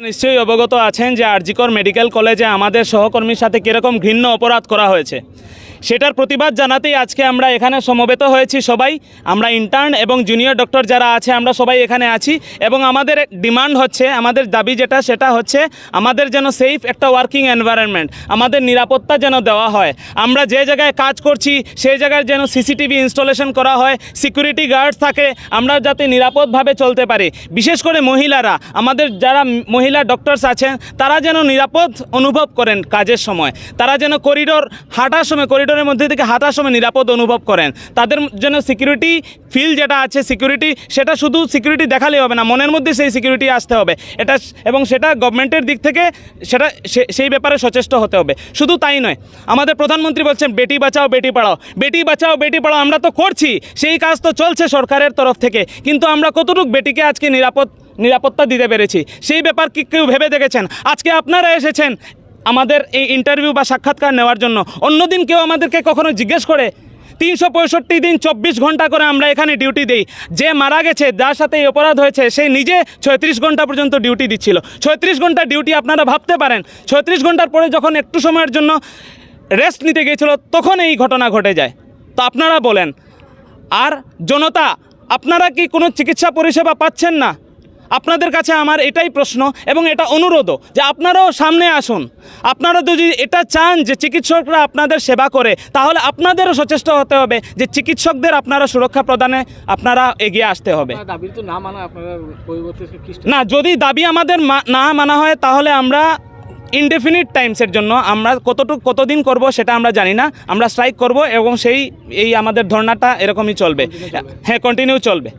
নিশ্চয়ই অবগত আছেন যে আরজিকর মেডিকেল কলেজে আমাদের সহকর্মীর সাথে কীরকম ঘৃণ্য অপরাধ করা হয়েছে। সেটার প্রতিবাদ জানাতেই আজকে আমরা এখানে সমবেত হয়েছি সবাই। আমরা ইন্টার্ন এবং জুনিয়র ডক্টর যারা আছে, আমরা সবাই এখানে আছি এবং আমাদের ডিমান্ড হচ্ছে, আমাদের দাবি যেটা, সেটা হচ্ছে আমাদের যেন সেফ একটা ওয়ার্কিং এনভায়রনমেন্ট আমাদের নিরাপত্তা যেন দেওয়া হয়। আমরা যে জায়গায় কাজ করছি সেই জায়গায় যেন সিসিটিভি ইনস্টলেশন করা হয় সিকিউরিটি গার্ডস থাকে, আমরা যাতে নিরাপদভাবে চলতে পারি। বিশেষ করে মহিলারা, আমাদের যারা মহিলা ডক্টরস আছেন, তারা যেন নিরাপদ অনুভব করেন কাজের সময়। তারা যেন করিডোর হাঁটার সময় করিডোরের মধ্যে থেকে হাঁটার সময় নিরাপদ অনুভব করেন। তাদের জন্য সিকিউরিটি ফিল যেটা আছে, সিকিউরিটি, সেটা শুধু সিকিউরিটি দেখালেই হবে না, মনের মধ্যে সেই সিকিউরিটি আসতে হবে। এটা এবং সেটা গভর্নমেন্টের দিক থেকে সেটা সেই ব্যাপারে সচেষ্ট হতে হবে। শুধু তাই নয়, আমাদের প্রধানমন্ত্রী বলছেন, বেটি বাঁচাও, বেটি পড়াও। বেটি বাঁচাও, বেটি পড়াও, আমরা তো করছি, সেই কাজ তো চলছে সরকারের তরফ থেকে। কিন্তু আমরা কতটুকু বেটিকে আজকে নিরাপদ, নিরাপত্তা দিতে পেরেছি? সেই ব্যাপার কি কেউ ভেবে দেখেছেন? আজকে আপনারা এসেছেন আমাদের এই ইন্টারভিউ বা সাক্ষাৎকার নেওয়ার জন্য। অন্যদিন কেউ আমাদেরকে কখনো জিজ্ঞেস করে, তিনশো পঁয়ষট্টি দিন চব্বিশ ঘণ্টা করে আমরা এখানে ডিউটি দিই। যে মারা গেছে, যার সাথে এই অপরাধ হয়েছে, সে নিজে ছয়ত্রিশ ঘণ্টা পর্যন্ত ডিউটি দিচ্ছিল। ছয়ত্রিশ ঘণ্টা ডিউটি আপনারা ভাবতে পারেন। ছয়ত্রিশ ঘণ্টার পরে যখন একটু সময়ের জন্য রেস্ট নিতে গিয়েছিল, তখন এই ঘটনা ঘটে যায়। তো আপনারা বলেন, আর জনতা, আপনারা কি কোনো চিকিৎসা পরিষেবা পাচ্ছেন না? আপনাদের কাছে আমার এটাই প্রশ্ন এবং এটা অনুরোধও যে আপনারাও সামনে আসুন। আপনারা যদি এটা চান যে চিকিৎসকরা আপনাদের সেবা করে তাহলে আপনাদেরও সচেষ্ট হতে হবে যে চিকিৎসকদের আপনারা সুরক্ষা প্রদানে আপনারা এগিয়ে আসতে হবে। না যদি দাবি আমাদের না মানা হয় তাহলে আমরা ইনডেফিনিট টাইমসের জন্য আমরা কতটুকু কতদিন করব সেটা আমরা জানি না। আমরা স্ট্রাইক করব এবং সেই এই আমাদের ধর্নাটা এরকমই চলবে। হ্যাঁ কন্টিনিউ চলবে।